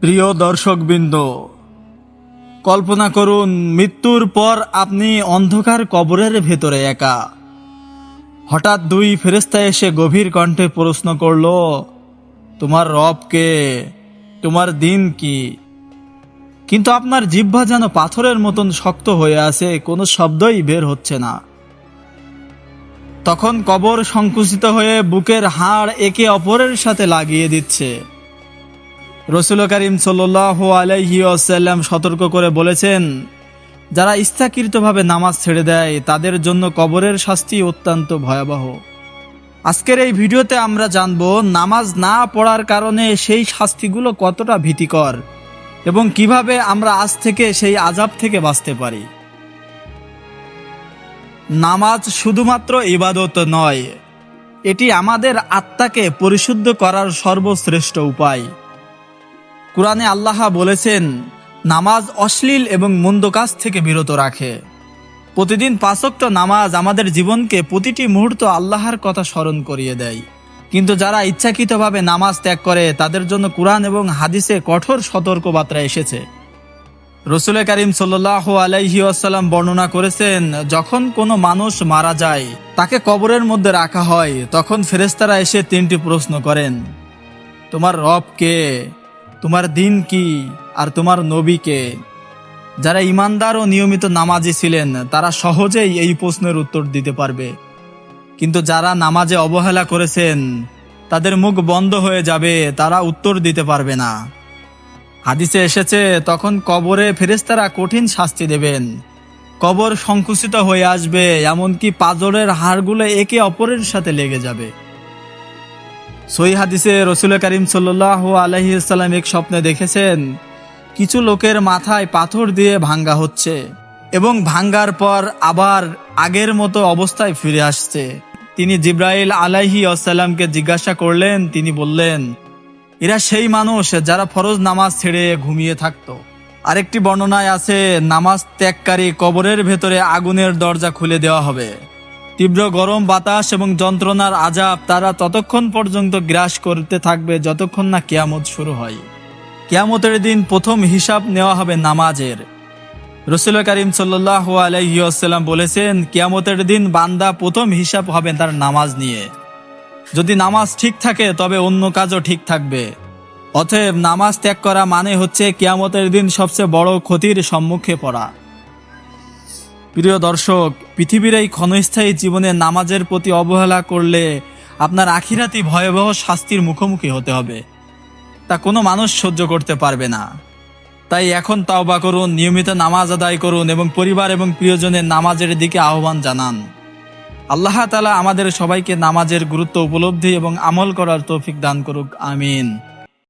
প্রিয় দর্শকবৃন্দ, কল্পনা করুন, মৃত্যুর পর আপনি অন্ধকার কবরের ভেতরে একা। হঠাৎ দুই ফেরেস্তা এসে গভীর কণ্ঠে প্রশ্ন করল, তোমার রব কে? তোমার দিন কি? কিন্তু আপনার জিহ্বা যেন পাথরের মতন শক্ত হয়ে আছে, কোনো শব্দই বের হচ্ছে না। তখন কবর সংকুচিত হয়ে বুকের হাড় একে অপরের সাথে লাগিয়ে দিচ্ছে। রসুল করিম সাল্লাহ আলাইহি আসাল্লাম সতর্ক করে বলেছেন, যারা ইচ্ছাকৃতভাবে নামাজ ছেড়ে দেয়, তাদের জন্য কবরের শাস্তি অত্যন্ত ভয়াবহ। আজকের এই ভিডিওতে আমরা জানব, নামাজ না পড়ার কারণে সেই শাস্তিগুলো কতটা ভীতিকর এবং কীভাবে আমরা আজ থেকে সেই আজাব থেকে বাঁচতে পারি। নামাজ শুধুমাত্র ইবাদত নয়, এটি আমাদের আত্মাকে পরিশুদ্ধ করার সর্বশ্রেষ্ঠ উপায়। কোরআনে আল্লাহ বলেছেন, নামাজ অশ্লীল এবং মন্দ কাজ থেকে বিরত রাখে। প্রতিদিন পাঁচক্ত নামাজ আমাদের জীবনকে প্রতিটি মুহূর্ত আল্লাহর কথা স্মরণ করিয়ে দেয়। কিন্তু যারা ইচ্ছাকৃতভাবে নামাজ ত্যাগ করে, তাদের জন্য কোরআন এবং হাদিসে কঠোর সতর্কবার্তা এসেছে। রসুল করিম সাল্লাহ আলাইহি আসাল্লাম বর্ণনা করেছেন, যখন কোনো মানুষ মারা যায়, তাকে কবরের মধ্যে রাখা হয়, তখন ফেরেস্তারা এসে তিনটি প্রশ্ন করেন, তোমার রব কে? তোমার দিন কি আর তোমার নবীকে যারা ইমানদার ও নিয়মিত নামাজি ছিলেন, তারা সহজেই এই প্রশ্নের উত্তর দিতে পারবে। কিন্তু যারা নামাজে অবহেলা করেছেন, তাদের মুখ বন্ধ হয়ে যাবে, তারা উত্তর দিতে পারবে না। হাদিসে এসেছে, তখন কবরে ফেরেস্তারা কঠিন শাস্তি দেবেন। কবর সংকুচিত হয়ে আসবে, এমনকি পাজরের হাড়গুলো একে অপরের সাথে লেগে যাবে। সই হাদিসে রসুল করিম সাল্লাহ আলহিসাল্লাম এক স্বপ্নে দেখেছেন, কিছু লোকের মাথায় পাথর দিয়ে ভাঙ্গা হচ্ছে এবং ভাঙ্গার পর আবার আগের মতো অবস্থায় ফিরে আসছে। তিনি জিব্রাইল আলাইহি আসাল্লামকে জিজ্ঞাসা করলেন, তিনি বললেন, এরা সেই মানুষ যারা ফরজ নামাজ ছেড়ে ঘুমিয়ে থাকতো। আরেকটি বর্ণনায় আছে, নামাজ ত্যাগকারী কবরের ভেতরে আগুনের দরজা খুলে দেওয়া হবে। তীব্র গরম, বাতাস এবং যন্ত্রণার আজাব তারা ততক্ষণ পর্যন্ত গ্রাস করতে থাকবে যতক্ষণ না কেয়ামত শুরু হয়। কেয়ামতের দিন প্রথম হিসাব নেওয়া হবে নামাজের। রসুল করিম সাল্লাহ বলেছেন, কেয়ামতের দিন বান্দা প্রথম হিসাব হবে তার নামাজ নিয়ে। যদি নামাজ ঠিক থাকে, তবে অন্য কাজও ঠিক থাকবে। অতএব নামাজ ত্যাগ করা মানে হচ্ছে কেয়ামতের দিন সবচেয়ে বড় ক্ষতির সম্মুখে পড়া। প্রিয় দর্শক, পৃথিবীর এই ক্ষণস্থায়ী জীবনে নামাজের প্রতি অবহেলা করলে আপনার আখিরাতি ভয়াবহ শাস্তির মুখোমুখি হতে হবে। তা কোনো মানুষ সহ্য করতে পারবে না। তাই এখন তাওবা করুন, নিয়মিত নামাজ আদায় করুন এবং পরিবার এবং প্রিয়জনের নামাজের দিকে আহ্বান জানান। আল্লাহ তালা আমাদের সবাইকে নামাজের গুরুত্ব উপলব্ধি এবং আমল করার তৌফিক দান করুক, আমিন।